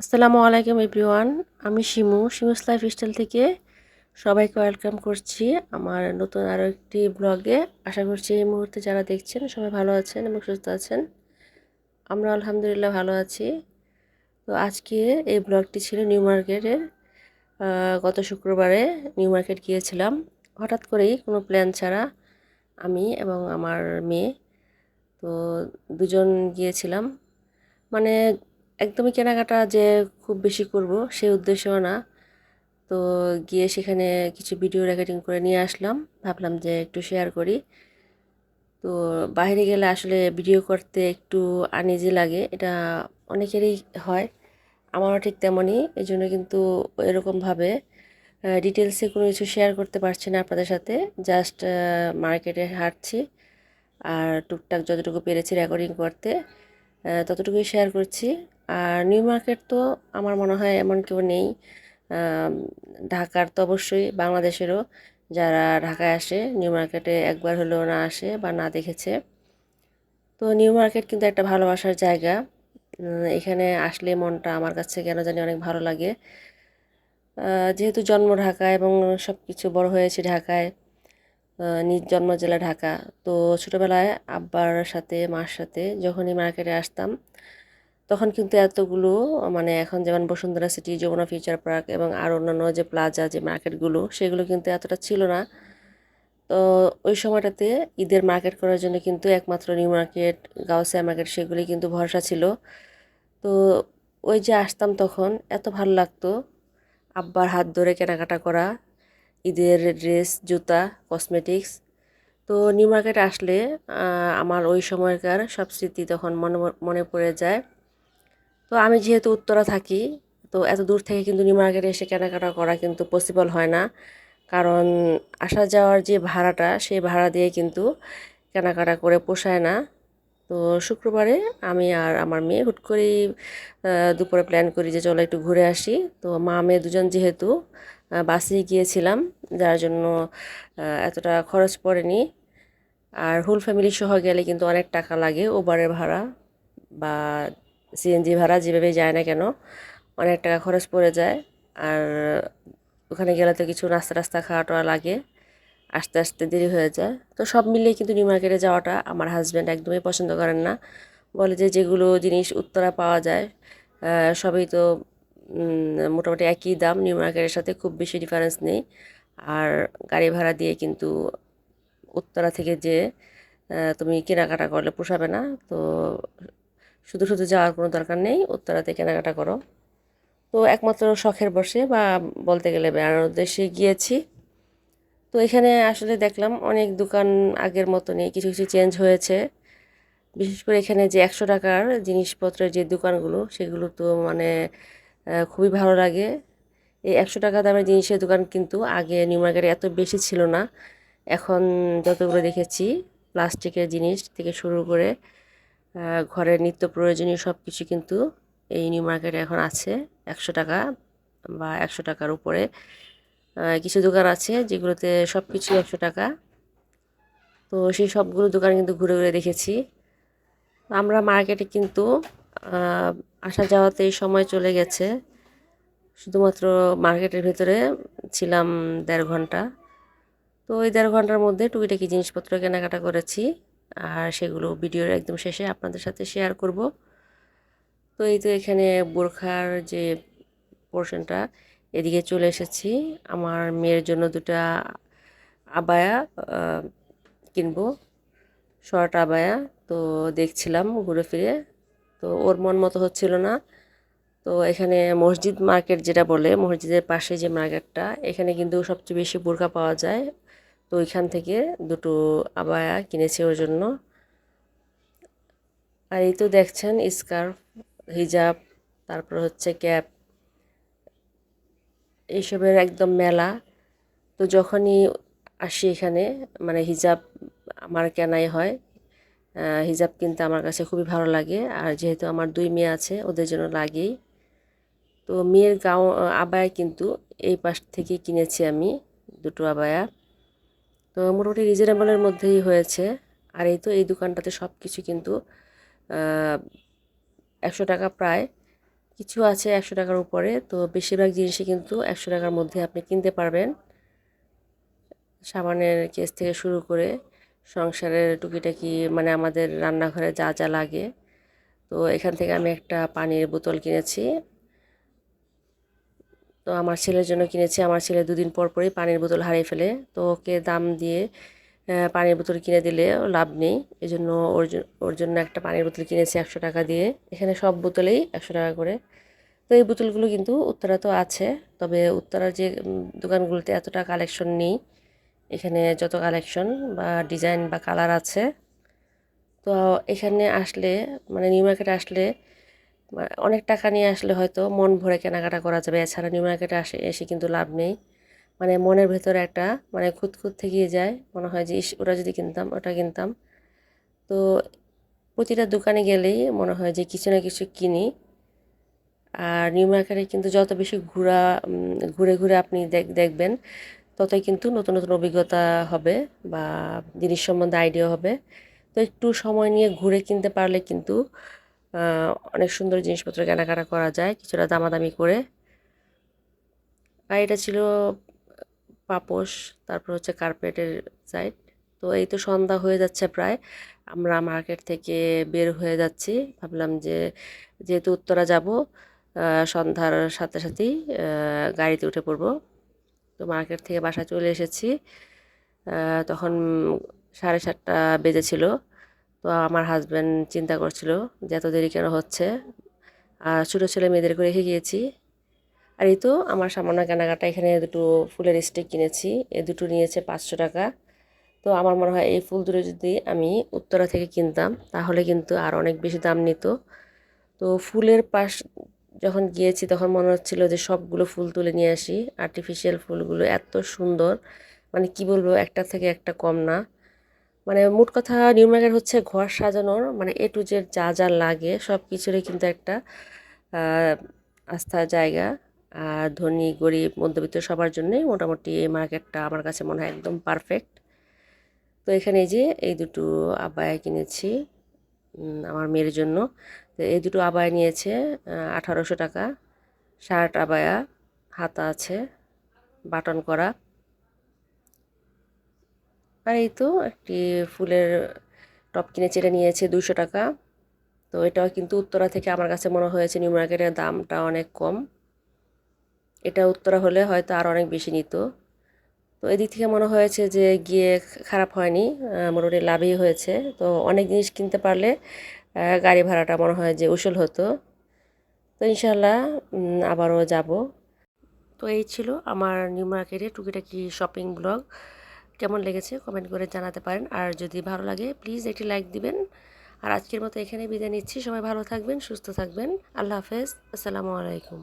আসসালামু আলাইকুম এভরিওয়ান, আমি শিমু, শিমুস লাইফ স্টাইল থেকে সবাইকে ওয়েলকাম করছি আমার নতুন আরও একটি ব্লগে আশা করছি এই মুহূর্তে যারা দেখছেন সবাই ভালো আছেন এবং সুস্থ আছেন। আমরা আলহামদুলিল্লাহ ভালো আছি। তো আজকে এই ব্লগটি ছিল নিউ মার্কেটের গত শুক্রবারে নিউ মার্কেট গিয়েছিলাম। হঠাৎ করেই কোনো প্ল্যান ছাড়া আমি এবং আমার মেয়ে তো দুজন গিয়েছিলাম। মানে একদমই কেনাকাটা যে খুব বেশি করব সেই উদ্দেশ্যও না। তো গিয়ে সেখানে কিছু ভিডিও রেকর্ডিং করে নিয়ে আসলাম। ভাবলাম যে একটু শেয়ার করি। তো বাইরে গেলে আসলে ভিডিও করতে একটু আনইজি লাগে। এটা অনেকেরই হয়। আমারও ঠিক তেমনই। এই জন্য কিন্তু এরকমভাবে ডিটেলসে কোনো কিছু শেয়ার করতে পারছি না আপনাদের সাথে। জাস্ট মার্কেটে হাঁটছি। আর টুকটাক যতটুকু পেরেছি রেকর্ডিং করতে ততটুকুই শেয়ার করছি। আর নিউ মার্কেট তো আমার মনে হয় এমন কেউ নেই। ঢাকার তো অবশ্যই বাংলাদেশেরও যারা ঢাকায় আসে নিউ মার্কেটে একবার হলেও না আসে বা না দেখেছে। তো নিউ মার্কেট কিন্তু একটা ভালোবাসার জায়গা। এখানে আসলে মনটা আমার কাছে কেন জানি অনেক ভালো লাগে। যেহেতু জন্ম ঢাকা এবং সব কিছু বড় হয়েছে ঢাকায় নিজ জন্ম জেলা ঢাকা। তো ছোটোবেলায় আব্বার সাথে, মার সাথে যখনই মার্কেটে আসতাম তখন কিন্তু এতগুলো মানে এখন যেমন Bashundhara city, Jamuna, future park এবং আর অন্যান্য যে প্লাজা, যে মার্কেটগুলো, সেগুলো কিন্তু এতটা ছিল না। তো ওই সময়টাতে ঈদের মার্কেট করার জন্য কিন্তু একমাত্র নিউ মার্কেট, গাউসিয়া মার্কেট সেগুলি কিন্তু ভরসা ছিল। তো ওই যে আসতাম তখন এত ভালো লাগতো। আব্বার হাত ধরে কেনাকাটা করা, ঈদের ড্রেস, জুতা, কসমেটিক্স। তো নিউ মার্কেট আসলে আমার ওই সময়কার সব স্মৃতি তখন মনে মনে পড়ে যায়। তো আমি যেহেতু উত্তরা থাকি, তো এত দূর থেকে কিন্তু নিউ মার্কেটে এসে কেনাকাটা করা কিন্তু পসিবল হয় না। কারণ আসা যাওয়ার যে ভাড়াটা, সেই ভাড়া দিয়ে কিন্তু কেনাকাটা করে পোষায় না। তো শুক্রবারে আমি আর আমার মেয়ে হুট করেই দুপুরে প্ল্যান করি যে চলো একটু ঘুরে আসি। তো মা, মেয়ে দুজন যেহেতু বাসে গিয়েছিলাম, যার জন্য এতটা খরচ পড়েনি। আর হোল ফ্যামিলি সহ গেলে কিন্তু অনেক টাকা লাগে, ওবারের ভাড়া বা সিএনজি ভাড়া যেভাবে যায় না কেন, অনেক টাকা খরচ পড়ে যায়। আর ওখানে গেলে তো কিছু নাস্তা টাস্তা খাওয়া টাওয়া লাগে, আস্তে আস্তে দেরি হয়ে যায়। তো সব মিলিয়ে কিন্তু নিউ মার্কেটে যাওয়াটা আমার হাজব্যান্ড একদমই পছন্দ করেন না। বলে যে যেগুলো জিনিস উত্তরা পাওয়া যায় সবই তো মোটামুটি একই দাম, নিউ মার্কেটের সাথে খুব বেশি ডিফারেন্স নেই। আর গাড়ি ভাড়া দিয়ে কিন্তু উত্তরা থেকে যে তুমি কেনাকাটা করলে পোষাবে না। তো শুধু শুধু যাওয়ার কোনো দরকার নেই, উত্তরাতে কেনাকাটা করো। তো একমাত্র শখের বসে বা বলতে গেলে বেড়ানোর উদ্দেশ্যে গিয়েছি। তো এখানে আসলে দেখলাম অনেক দোকান আগের মতো নেই কিছু কিছু চেঞ্জ হয়েছে। বিশেষ করে এখানে যে একশো টাকার জিনিসপত্রের যে দোকানগুলো, সেগুলো তো মানে খুবই ভালো লাগে। এই একশো টাকা দামের জিনিসের দোকান কিন্তু আগে নিউ মার্কেটে এত বেশি ছিল না। এখন যতগুলো দেখেছি, প্লাস্টিকের জিনিস থেকে শুরু করে ঘরের নিত্য প্রয়োজনীয় সব কিছু কিন্তু এই নিউ মার্কেটে এখন আছে। একশো টাকা বা একশো টাকার উপরে। কিছু দোকান আছে যেগুলোতে সব কিছুই একশো টাকা। তো সেই সবগুলো দোকান কিন্তু ঘুরে ঘুরে দেখেছি। আমরা মার্কেটে কিন্তু আসা যাওয়াতে সময় চলে গেছে। শুধুমাত্র মার্কেটের ভেতরে ছিলাম দেড় ঘণ্টা। তো ওই দেড় ঘণ্টার মধ্যে টুকিটাকি জিনিসপত্র কেনাকাটা করেছি। আর সেগুলো ভিডিওর একদম শেষে আপনাদের সাথে শেয়ার করব। তো এই তো এখানে বোরখার যে পোর্শনটা এদিকে চলে এসেছি। আমার মেয়ের জন্য দুটা আবায়া কিনবো। শর্ট আবায়া, তো দেখছিলাম ঘুরে ফিরে। তো ওর মন মতো হচ্ছিল না। তো এখানে মসজিদ মার্কেট যেটা বলে, মসজিদের পাশে যে মার্কেটটা, এখানে কিন্তু সবচেয়ে বেশি বোরখা পাওয়া যায়। তো ওইখান থেকে দুটো আবায়া কিনেছি ওর জন্য। আর এই তো দেখছেন, স্কার্ফ, হিজাব, তারপর হচ্ছে ক্যাপ, এইসবের একদম মেলা। তো যখনই আসি এখানে মানে হিজাব আমার কেনাই হয় হিজাব কিনতে আমার কাছে খুবই ভালো লাগে। আর যেহেতু আমার দুই মেয়ে আছে, ওদের জন্য লাগেই। তো মেয়ের গাও, আবায়া কিন্তু এই পাশ থেকে কিনেছি আমি দুটো আবায়া। তো মোটামুটি রিজনেবলের মধ্যেই হয়েছে। আর এই তো এই দোকানটাতে সব কিছু কিন্তু একশো টাকা প্রায়। কিছু আছে একশো টাকার উপরে, তো বেশিরভাগ জিনিসই কিন্তু একশো টাকার মধ্যে আপনি কিনতে পারবেন। সাবানের কেস থেকে শুরু করে সংসারের টুকিটাকি মানে আমাদের রান্নাঘরে যা যা লাগে। তো এখান থেকে আমি একটা পানির বোতল কিনেছি। তো আমার ছেলের জন্য কিনেছি। আমার ছেলে দুদিন পর পরই পানির বোতল হারিয়ে ফেলে। তো ওকে দাম দিয়ে পানির বোতল কিনে দিলে লাভ নেই। এই জন্য ওর ওর জন্য একটা পানির বোতল কিনেছি একশো টাকা দিয়ে। এখানে সব বোতলেই একশো টাকা করে। তো এই বোতলগুলো কিন্তু উত্তরা তো আছে। তবে উত্তরার যে দোকানগুলোতে এতটা কালেকশন নেই। এখানে যত কালেকশন বা ডিজাইন বা কালার আছে। তো এখানে আসলে মানে নিউ মার্কেটে আসলে অনেক টাকা নিয়ে আসলে হয়তো মন ভরে কেনাকাটা করা যাবে। এছাড়া নিউ মার্কেটে আসে, এসে কিন্তু লাভ নেই। মানে মনের ভেতরে একটা মানে খুঁতখুত থেকেই যায়। মনে হয় যে, ইস ওটা যদি কিনতাম, ওটা কিনতাম। তো প্রতিটা দোকানে গেলেই মনে হয় যে, কিছু না কিছু কিনি। আর নিউ মার্কেটে কিন্তু যত বেশি ঘোরা ঘুরে ঘুরে আপনি দেখবেন, ততই কিন্তু নতুন নতুন অভিজ্ঞতা হবে বা জিনিস সম্বন্ধে আইডিয়া হবে। তো একটু সময় নিয়ে ঘুরে কিনতে পারলে কিন্তু অনেক সুন্দর জিনিসপত্র কেনাকাটা করা যায়, কিছুটা দামাদামি করে। আর এটা ছিল পাপোশ, তারপর হচ্ছে কার্পেটের সাইড তো এই তো সন্ধ্যা হয়ে যাচ্ছে প্রায়। আমরা মার্কেট থেকে বের হয়ে যাচ্ছি। ভাবলাম যে যেহেতু উত্তরা যাব সন্ধ্যার সাথে সাথেই গাড়িতে উঠে পড়ব। তো মার্কেট থেকে বাসায় চলে এসেছি। তখন সাড়ে সাতটা বেজেছিল। তো আমার হাজব্যান্ড চিন্তা করছিল যে এত দেরি কেন হচ্ছে? আর ছোটো ছেলে মেয়েদেরকে রেখে গিয়েছি। আর এই তো আমার সামান্য কেনাকাটা, এখানে দুটো ফুলের স্টিক কিনেছি। এ দুটো নিয়েছে পাঁচশো টাকা। তো আমার মনে হয় এই ফুল দুটো যদি আমি উত্তরা থেকে কিনতাম, তাহলে কিন্তু আর অনেক বেশি দাম নিত। তো ফুলের পাশ যখন গিয়েছি, তখন মনে হচ্ছিল যে সবগুলো ফুল তুলে নিয়ে আসি। আর্টিফিশিয়াল ফুলগুলো এত সুন্দর। মানে কি বলব, একটা থেকে একটা কম না। মানে মোট কথা নিউ মার্কেট হচ্ছে ঘর সাজানোর মানে এ টু জেড যা যা লাগে সব কিছুরই কিন্তু একটা আস্থার জায়গা। আর ধনী, গরিব, মধ্যবিত্ত সবার জন্যই মোটামুটি এই মার্কেটটা আমার কাছে মনে হয় একদম পারফেক্ট তো এখানে যে এই দুটো আবায়া কিনেছি আমার মেয়ের জন্য। তো এই দুটো আবায়া নিয়েছে আঠারোশো টাকা। শার্ট আবায়া, হাতা আছে, বাটন করা। আর এই তো একটি ফুলের টপ কিনেছি এটা নিয়েছে দুশো টাকা। তো এটাও কিন্তু উত্তরা থেকে আমার কাছে মনে হয়েছে নিউ মার্কেটের দামটা অনেক কম। এটা উত্তরা হলে হয়তো আর অনেক বেশি নিত। তো এদিক থেকে মনে হয়েছে যে গিয়ে খারাপ হয়নি মোটামুটি লাভই হয়েছে। তো অনেক জিনিস কিনতে পারলে গাড়ি ভাড়াটা মনে হয় যে উসুল হতো। তো ইনশাল্লাহ আবারও যাব। তো এই ছিল আমার নিউ মার্কেটে টুকিটাকি শপিং ব্লগ। কেমন লেগেছে কমেন্ট করে জানাতে পারেন। আর যদি ভালো লাগে প্লিজ একটি লাইক দিবেন। আর আজকের মতো এখানে বিদায় নিচ্ছি। সবাই ভালো থাকবেন, সুস্থ থাকবেন। আল্লাহ হাফেজ। আসসালামু আলাইকুম।